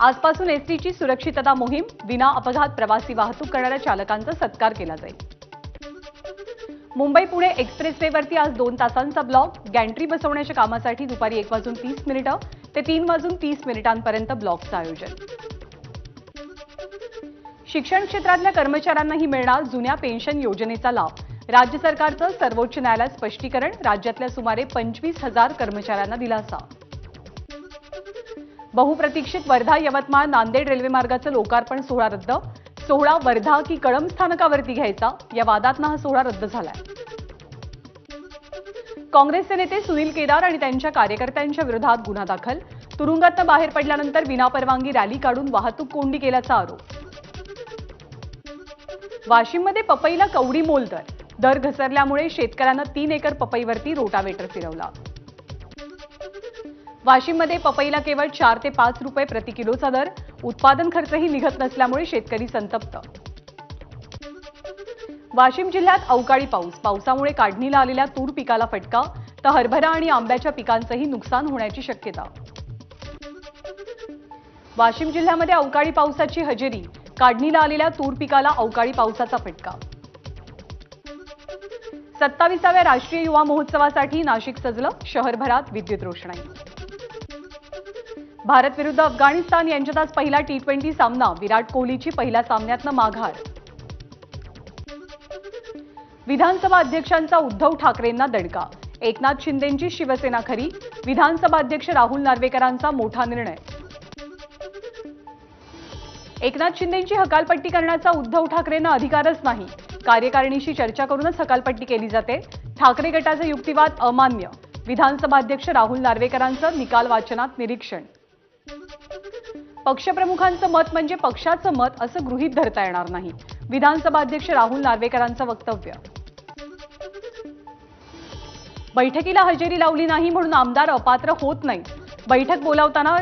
आजपासून एसटीची सुरक्षितता मोहीम विना अपघात प्रवासी वाहतूक करणाऱ्या चालकांचा सत्कार केला जाईल. मुंबई पुणे एक्सप्रेसवेवरती आज दोन तासांचा ब्लॉक. गॅन्ट्री बसवण्याच्या कामासाठी दुपारी एक वाजून तीस मिनिटं ते तीन वाजून तीस मिनिटांपर्यंत ब्लॉकचं आयोजन. शिक्षण क्षेत्रातल्या कर्मचाऱ्यांनाही मिळणार जुन्या पेन्शन योजनेचा लाभ. राज्य सरकारचं सर्वोच्च न्यायालयात स्पष्टीकरण राज्यातल्या सुमारे पंचवीस हजार कर्मचाऱ्यांना दिलासा. बहुप्रतीक्षित वर्धा यवतमाळ नांदेड रेल्वे मार्गाचं लोकार्पण सोहळा रद्द. सोहळा वर्धा की कळंब स्थानकावरती घ्यायचा. या वादातनं हा सोहळा रद्द झालाय. काँग्रेसचे नेते सुनील केदार आणि त्यांच्या कार्यकर्त्यांच्या विरोधात गुन्हा दाखल. तुरुंगातनं बाहेर पडल्यानंतर विनापरवानगी रॅली काढून वाहतूक कोंडी केल्याचा आरोप. वाशिममध्ये पपईला कवडी मोल दर. दर घसरल्यामुळे शेतकऱ्यांना तीन एकर पपईवरती रोटावेटर फिरवला. वाशिममध्ये पपईला केवळ चार ते पाच रुपये प्रति किलोचा दर. उत्पादन खर्चही निघत नसल्यामुळे शेतकरी संतप्त. वाशिम जिल्ह्यात अवकाळी पाऊस. पावसामुळे काढणीला आलेल्या तूर पिकाला फटका तर हरभरा आणि आंब्याच्या पिकांचंही नुकसान होण्याची शक्यता. वाशिम जिल्ह्यामध्ये अवकाळी पावसाची हजेरी. काढणीला आलेल्या तूर पिकाला अवकाळी पावसाचा फटका. सत्ताविसाव्या राष्ट्रीय युवा महोत्सवासाठी नाशिक सजलं शहरभरात विद्युत रोषणाई. भारत विरुद्ध अफगाणिस्तान यांच्यात आज पहिला टी ट्वेंटी सामना. विराट कोहलीची पहिल्या सामन्यातनं माघार. विधानसभा अध्यक्षांचा उद्धव ठाकरेंना दडका एकनाथ शिंदेंची शिवसेना खरी. विधानसभा अध्यक्ष राहुल नार्वेकरांचा मोठा निर्णय. एकनाथ शिंदेंची हकालपट्टी करण्याचा उद्धव ठाकरेंना अधिकारच नाही. कार्यकारिणीशी चर्चा करूनच हकालपट्टी केली जाते. ठाकरे गटाचा युक्तिवाद अमान्य. विधानसभा अध्यक्ष राहुल नार्वेकरांचं निकाल वाचनात निरीक्षण. पक्षप्रमुखांचं मत म्हणजे पक्षाचं मत असं गृहीत धरता येणार नाही. विधानसभा अध्यक्ष राहुल नार्वेकरांचं वक्तव्य. बैठकीला हजेरी लावली नाही म्हणून आमदार अपात्र होत नाही. बैठक बोलावताना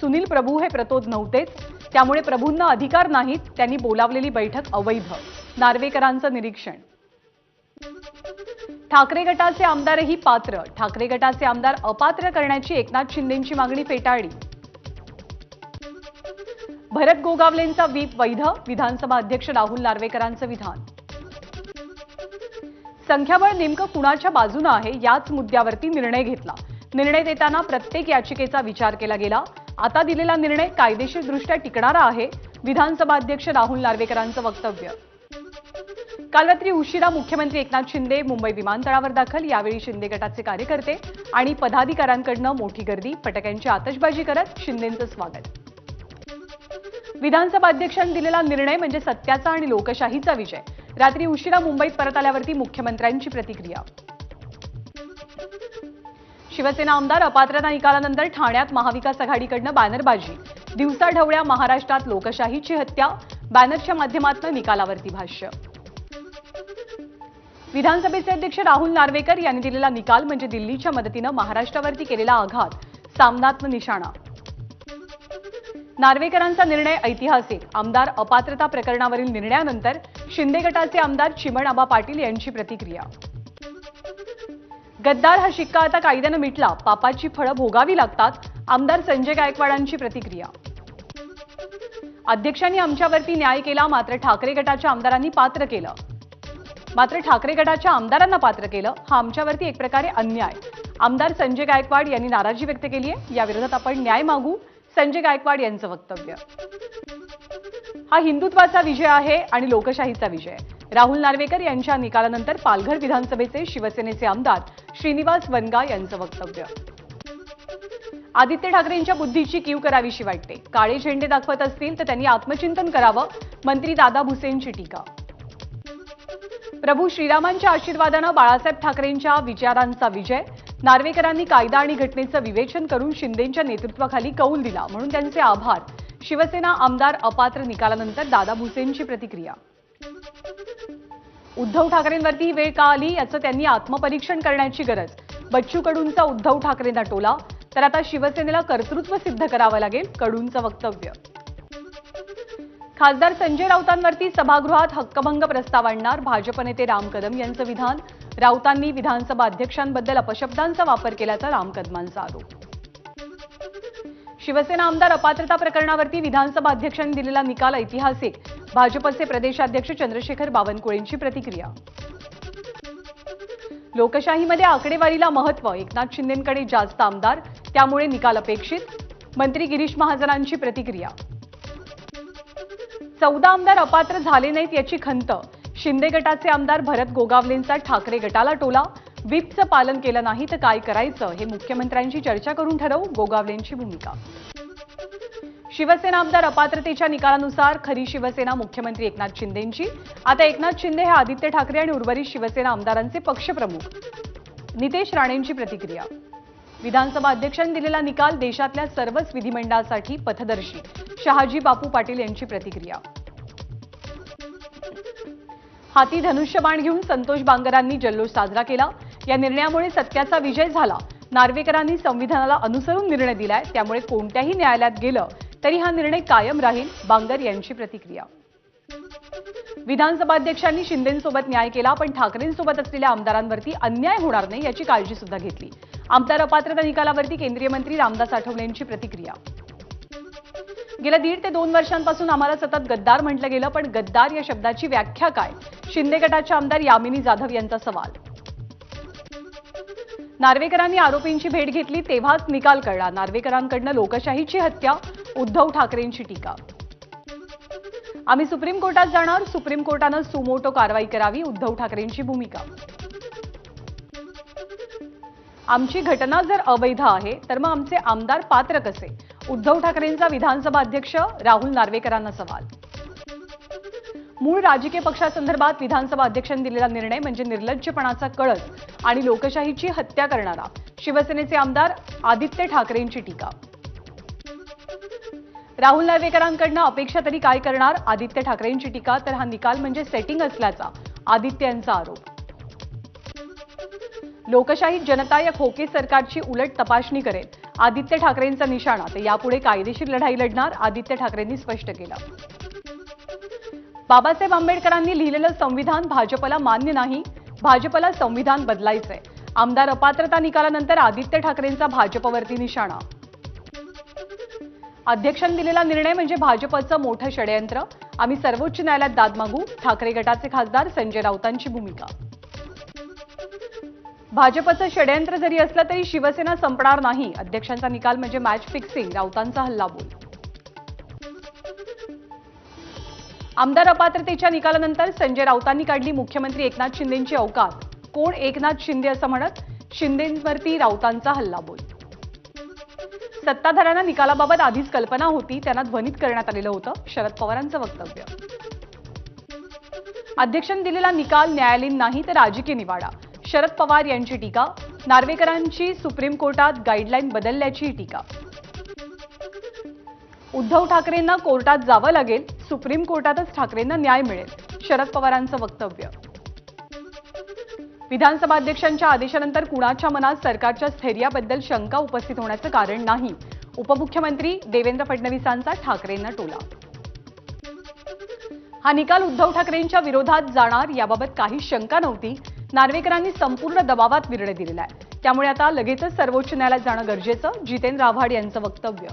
सुनील प्रभू हे प्रतोद नव्हतेच. त्यामुळे प्रभूंना अधिकार नाहीत त्यांनी बोलावलेली बैठक अवैध. नार्वेकरांचं निरीक्षण. ठाकरे गटाचे आमदारही पात्र. ठाकरे गटाचे आमदार अपात्र करण्याची एकनाथ शिंदेंची मागणी फेटाळली. भरत गोगावलेंचा व्हीप वैध विधानसभा अध्यक्ष राहुल नार्वेकरांचं विधान. संख्याबळ नेमकं कुणाच्या बाजूनं आहे याच मुद्द्यावरती निर्णय घेतला. निर्णय देताना प्रत्येक याचिकेचा विचार केला गेला. आता दिलेला निर्णय कायदेशीरदृष्ट्या टिकणारा आहे विधानसभा अध्यक्ष राहुल नार्वेकरांचं वक्तव्य. काल रात्री उशिरा मुख्यमंत्री एकनाथ शिंदे मुंबई विमानतळावर दाखल यावेळी शिंदे गटाचे कार्यकर्ते आणि पदाधिकाऱ्यांकडनं मोठी गर्दी फटाक्यांची आतषबाजी करत शिंदेंचं स्वागत. विधानसभा अध्यक्षांनी दिलेला निर्णय म्हणजे सत्याचा आणि लोकशाहीचा विजय. रात्री उशिरा मुंबईत परत आल्यावरती मुख्यमंत्र्यांची प्रतिक्रिया. शिवसेना आमदार अपात्रता निकालानंतर ठाण्यात महाविकास आघाडीकडनं बॅनरबाजी. दिवसा ढवळ्या महाराष्ट्रात लोकशाहीची हत्या बॅनरच्या माध्यमातून निकालावरती भाष्य. विधानसभेचे अध्यक्ष राहुल नार्वेकर यांनी दिलेला निकाल म्हणजे दिल्लीच्या मदतीनं महाराष्ट्रावरती केलेला आघात सामनात्म निशाणा. नार्वेकरांचा निर्णय ऐतिहासिक. आमदार अपात्रता प्रकरणावरील निर्णयानंतर शिंदे गटाचे आमदार चिमणआबा पाटील यांची प्रतिक्रिया. गद्दार हा शिक्का आता कायद्यानं मिटला. पापाची फळं भोगावी लागतात आमदार संजय गायकवाडांची प्रतिक्रिया. अध्यक्षांनी आमच्यावरती न्याय केला मात्र ठाकरे गटाच्या आमदारांनी पात्र केलं. मात्र ठाकरे गटाच्या आमदारांना पात्र केलं हा आमच्यावरती एक प्रकारे अन्याय. आमदार संजय गायकवाड यांनी नाराजी व्यक्त केली आहे या विरोधात आपण न्याय मागू संजय गायकवाड यांचं वक्तव्य. हा हिंदुत्वाचा विजय आहे आणि लोकशाहीचा विजय. राहुल नार्वेकर यांच्या निकालानंतर पालघर विधानसभेचे शिवसेनेचे आमदार श्रीनिवास वनगा यांचं वक्तव्य. आदित्य ठाकरेंच्या बुद्धीची कीव करावीशी वाटते. काळे झेंडे दाखवत असतील तर त्यांनी आत्मचिंतन करावं मंत्री दादा भुसेंची टीका. प्रभू श्रीरामांच्या आशीर्वादानं बाळासाहेब ठाकरेंच्या विचारांचा विजय नार्वेकरांनी कायदा आणि घटनेचं विवेचन करून शिंदेंच्या नेतृत्वाखाली कौल दिला. म्हणून त्यांचे आभार. शिवसेना आमदार अपात्र निकालानंतर दादा भुसेंची प्रतिक्रिया. उद्धव ठाकरेंवरती ही वेळ का आली याचं त्यांनी आत्मपरीक्षण करण्याची गरज. बच्चू कडूंचा उद्धव ठाकरेंना टोला. तर आता शिवसेनेला कर्तृत्व सिद्ध करावं लागेल कडूंचं वक्तव्य. खासदार संजय राऊतांवरती सभागृहात हक्कभंग प्रस्ताव आणणार भाजप नेते राम कदम यांचं विधान. राऊतांनी विधानसभा अध्यक्षांबद्दल अपशब्दांचा वापर केल्याचा राम कदमांचा आरोप. शिवसेना आमदार अपात्रता प्रकरणावरती विधानसभा अध्यक्षांनी दिलेला निकाल ऐतिहासिक. भाजपचे प्रदेशाध्यक्ष चंद्रशेखर बावनकुळेंची प्रतिक्रिया. लोकशाहीमध्ये आकडेवारीला महत्त्व एकनाथ शिंदेकडे जास्त आमदार त्यामुळे निकाल अपेक्षित मंत्री गिरीश महाजनांची प्रतिक्रिया. चौदा आमदार अपात्र झाले नाहीत याची खंत शिंदे गटाचे आमदार भरत गोगावलेंचा ठाकरे गटाला टोला. व्हीपचं पालन केलं नाही तर काय करायचं हे मुख्यमंत्र्यांशी चर्चा करून ठरवू गोगावलेंची भूमिका. शिवसेना आमदार अपात्रतेच्या निकालानुसार खरी शिवसेना मुख्यमंत्री एकनाथ शिंदेंची. आता एकनाथ शिंदे हे आदित्य ठाकरे आणि उर्वरित शिवसेना आमदारांचे पक्षप्रमुख. नितेश राणेंची प्रतिक्रिया. विधानसभा अध्यक्षांनी दिलेला निकाल देशातल्या सर्वच विधिमंडळासाठी पथदर्शी. शहाजी बापू पाटील यांची प्रतिक्रिया. हाती धनुष्यबाण घेऊन संतोष बांगरांनी जल्लोष साजरा केला. या निर्णयामुळे सत्याचा विजय झाला. नार्वेकरांनी संविधानाला अनुसरून निर्णय दिलाय. त्यामुळे कोणत्याही न्यायालयात गेलं तरी हा निर्णय कायम राहील बांगर यांची प्रतिक्रिया. विधानसभा अध्यक्षांनी शिंदेंसोबत न्याय केला पण ठाकरेंसोबत असलेल्या आमदारांवरती अन्याय होणार नाही याची काळजी सुद्धा घेतली. आमदार अपात्रता निकालावरती केंद्रीय मंत्री रामदास आठवले यांची प्रतिक्रिया. गेल्या दीड ते दोन वर्षांपासून आम्हाला सतत गद्दार म्हटलं गेलं पण गद्दार या शब्दाची व्याख्या काय? शिंदे गटाच्या आमदार यामिनी जाधव यांचा सवाल. नार्वेकरांनी आरोपींची भेट घेतली तेव्हाच निकाल कळला. नार्वेकरांकडनं लोकशाहीची हत्या उद्धव ठाकरेंची टीका. आम्ही सुप्रीम कोर्टात जाणार सुप्रीम कोर्टानं सुमोटो कारवाई करावी उद्धव ठाकरेंची भूमिका. आमची घटना जर अवैध आहे तर मग आमचे आमदार पात्र कसे उद्धव ठाकरेंचा विधानसभा अध्यक्ष राहुल नार्वेकरांना सवाल. मूळ राजकीय पक्षासंदर्भात विधानसभा अध्यक्षांनी दिलेला निर्णय म्हणजे निर्लज्जपणाचा कळस आणि लोकशाहीची हत्या करणारा शिवसेनेचे आमदार आदित्य ठाकरेंची टीका. राहुल नार्वेकरांकडनं अपेक्षा तरी काय करणार आदित्य ठाकरेंची टीका तर हा निकाल म्हणजे सेटिंग असल्याचा आदित्य यांचा आरोप. लोकशाहीत जनता या खोके सरकारची उलट तपासणी करेल आदित्य ठाकरेंचा निशाणा. तर यापुढे कायदेशीर लढाई लढणार आदित्य ठाकरेंनी स्पष्ट केलं. बाबासाहेब आंबेडकरांनी लिहिलेलं संविधान भाजपला मान्य नाही भाजपला संविधान बदलायचंय. आमदार अपात्रता निकालानंतर आदित्य ठाकरेंचा भाजपवरती निशाणा. अध्यक्षांनी दिलेला निर्णय म्हणजे भाजपचं मोठं षडयंत्र. आम्ही सर्वोच्च न्यायालयात दाद मागू ठाकरे गटाचे खासदार संजय राऊतांची भूमिका. भाजपचं षडयंत्र जरी असलं तरी शिवसेना संपणार नाही. अध्यक्षांचा निकाल म्हणजे मॅच फिक्सिंग राऊतांचा हल्लाबोल. आमदार अपात्रतेच्या निकालानंतर संजय राऊतांनी काढली मुख्यमंत्री एकनाथ शिंदेंची अवकात कोण एकनाथ शिंदे असं म्हणत? शिंदेवरती राऊतांचा हल्लाबोल. सत्ताधाऱ्यांना निकालाबाबत आधीच कल्पना होती त्यांना ध्वनित करण्यात आलेलं होतं शरद पवारांचं वक्तव्य. अध्यक्षांनी दिलेला निकाल न्यायालयीन नाही तर राजकीय निवाडा. शरद पवार यांची टीका नार्वेकरांची सुप्रीम कोर्टात गाईडलाईन बदलल्याची टीका. उद्धव ठाकरेंना कोर्टात जावं लागेल सुप्रीम कोर्टातच ठाकरेंना न्याय मिळेल शरद पवारांचं वक्तव्य. विधानसभा अध्यक्षांच्या आदेशानंतर कुणाच्या मनात सरकारच्या स्थैर्याबद्दल शंका उपस्थित होण्याचं कारण नाही उपमुख्यमंत्री देवेंद्र फडणवीसांचा ठाकरेंना टोला. हा निकाल उद्धव ठाकरेंच्या विरोधात जाणार याबाबत काही शंका नव्हती नार्वेकरांनी संपूर्ण दबावात निर्णय दिलेला आहे. त्यामुळे आता लगेचच सर्वोच्च न्यायालयात जाणं गरजेचं जितेंद्र आव्हाड यांचं वक्तव्य.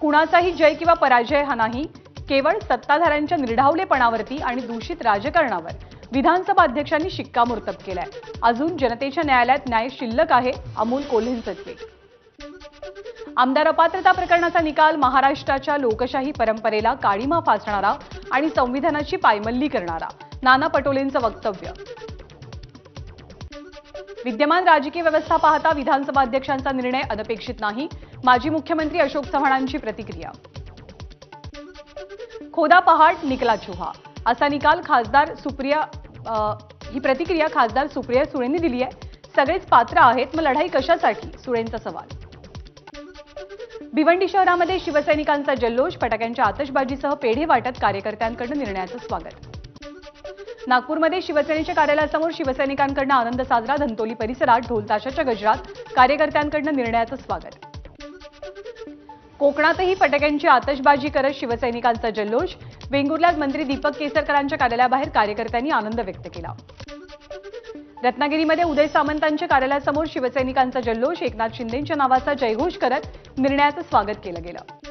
कुणाचाही जय किंवा पराजय हा नाही केवळ सत्ताधाऱ्यांच्या निर्ढावलेपणावरती आणि दूषित राजकारणावर. विधानसभा अध्यक्षांनी शिक्कामोर्तब केलाय. अजून जनतेच्या न्यायालयात न्याय शिल्लक आहे अमोल कोल्हेंचं ट्विट आमदार अपात्रता प्रकरणाचा निकाल महाराष्ट्राच्या लोकशाही परंपरेला काळीमा फासणारा आणि संविधानाची पायमल्ली करणारा. नाना पटोलेंचं वक्तव्य. विद्यमान राजकीय व्यवस्था पाहता विधानसभा अध्यक्षांचा निर्णय अनपेक्षित नाही. माजी मुख्यमंत्री अशोक चव्हाणांची प्रतिक्रिया. खोदा पहाट निकला चुहा. असा निकाल खासदार सुप्रिया आ, ही प्रतिक्रिया खासदार सुप्रिया सुळेंनी दिली आहे. सगळेच पात्र आहेत मग लढाई कशासाठी? सुळेंचा सवाल. भिवंडी शहरामध्ये शिवसैनिकांचा जल्लोष फटाक्यांच्या आतषबाजीसह पेढे वाटत कार्यकर्त्यांकडून निर्णयाचं स्वागत. नागपूरमध्ये शिवसेनेच्या कार्यालयासमोर शिवसैनिकांकडनं आनंद साजरा धंतोली परिसरात ढोलताशाच्या गजरात कार्यकर्त्यांकडनं निर्णयाचं स्वागत. कोकणातही फटाक्यांची आतषबाजी करत शिवसैनिकांचा जल्लोष. वेंगुर्ल्यात मंत्री दीपक केसरकरांच्या कार्यालयाबाहेर कार्यकर्त्यांनी आनंद व्यक्त केला. रत्नागिरीमध्ये उदय सामंतांच्या कार्यालयासमोर शिवसैनिकांचा जल्लोष. एकनाथ शिंदेंच्या नावाचा जयघोष करत निर्णयाचं स्वागत केलं गेलं.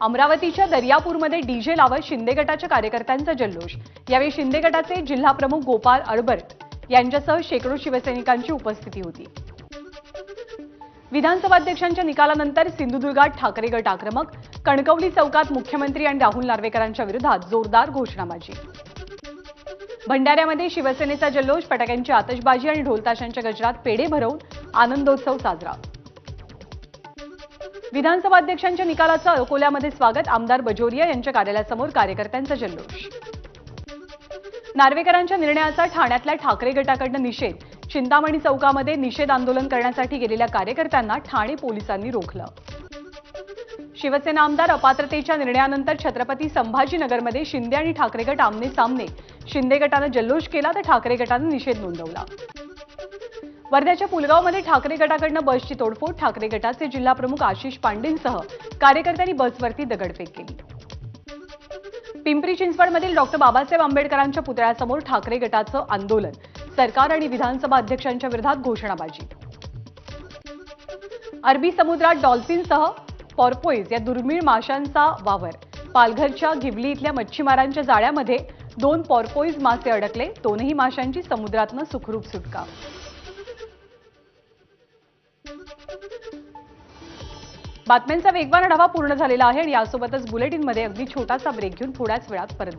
अमरावतीच्या दर्यापूरमध्ये डीजे लावत शिंदे गटाच्या कार्यकर्त्यांचा जल्लोष. यावेळी शिंदे गटाचे जिल्हाप्रमुख गोपाल अडबर्ट यांच्यासह शेकडो शिवसैनिकांची उपस्थिती होती. विधानसभा अध्यक्षांच्या निकालानंतर सिंधुदुर्गात ठाकरे गट आक्रमक कणकवली चौकात मुख्यमंत्री आणि राहुल नार्वेकरांच्या विरोधात जोरदार घोषणाबाजी. भंडाऱ्यामध्ये शिवसेनेचा जल्लोष फटाक्यांची आतषबाजी आणि ढोलताशांच्या गजरात पेढे भरवून आनंदोत्सव साजरा. विधानसभा अध्यक्षांच्या निकालाचं अकोल्यामध्ये स्वागत. आमदार बजोरिया यांच्या कार्यालयासमोर कार्यकर्त्यांचा जल्लोष. नार्वेकरांच्या निर्णयाचा ठाण्यातल्या ठाकरे गटाकडनं निषेध. चिंतामणी चौकामध्ये निषेध आंदोलन करण्यासाठी गेलेल्या कार्यकर्त्यांना ठाणे पोलिसांनी रोखलं. शिवसेना आमदार अपात्रतेच्या निर्णयानंतर छत्रपती संभाजीनगरमध्ये शिंदे आणि ठाकरे गट आमने सामने. शिंदे गटानं जल्लोष केला तर ठाकरे गटानं निषेध नोंदवला. वर्ध्याच्या पुलगावमध्ये ठाकरे गटाकडनं बसची तोडफोड. ठाकरे गटाचे जिल्हा प्रमुख आशिष पांडेंसह कार्यकर्त्यांनी बसवरती दगडफेक केली. पिंपरी चिंचवडमधील डॉक्टर बाबासाहेब आंबेडकरांच्या पुतळ्यासमोर ठाकरे गटाचं आंदोलन. सरकार आणि विधानसभा अध्यक्षांच्या विरोधात घोषणाबाजी. अरबी समुद्रात डॉल्फिनसह पॉर्पोईज या दुर्मिळ माशांचा वावर. पालघरच्या घिवली इथल्या मच्छीमारांच्या जाळ्यामध्ये दोन पॉर्पोईज मासे अडकले. दोनही माशांची समुद्रातनं सुखरूप सुटका. बातम्यांचा वेगवान आढावा पूर्ण झालेला आहे आणि यासोबतच बुलेटिनमध्ये अगदी छोटासा ब्रेक घेऊन थोड्याच वेळात परत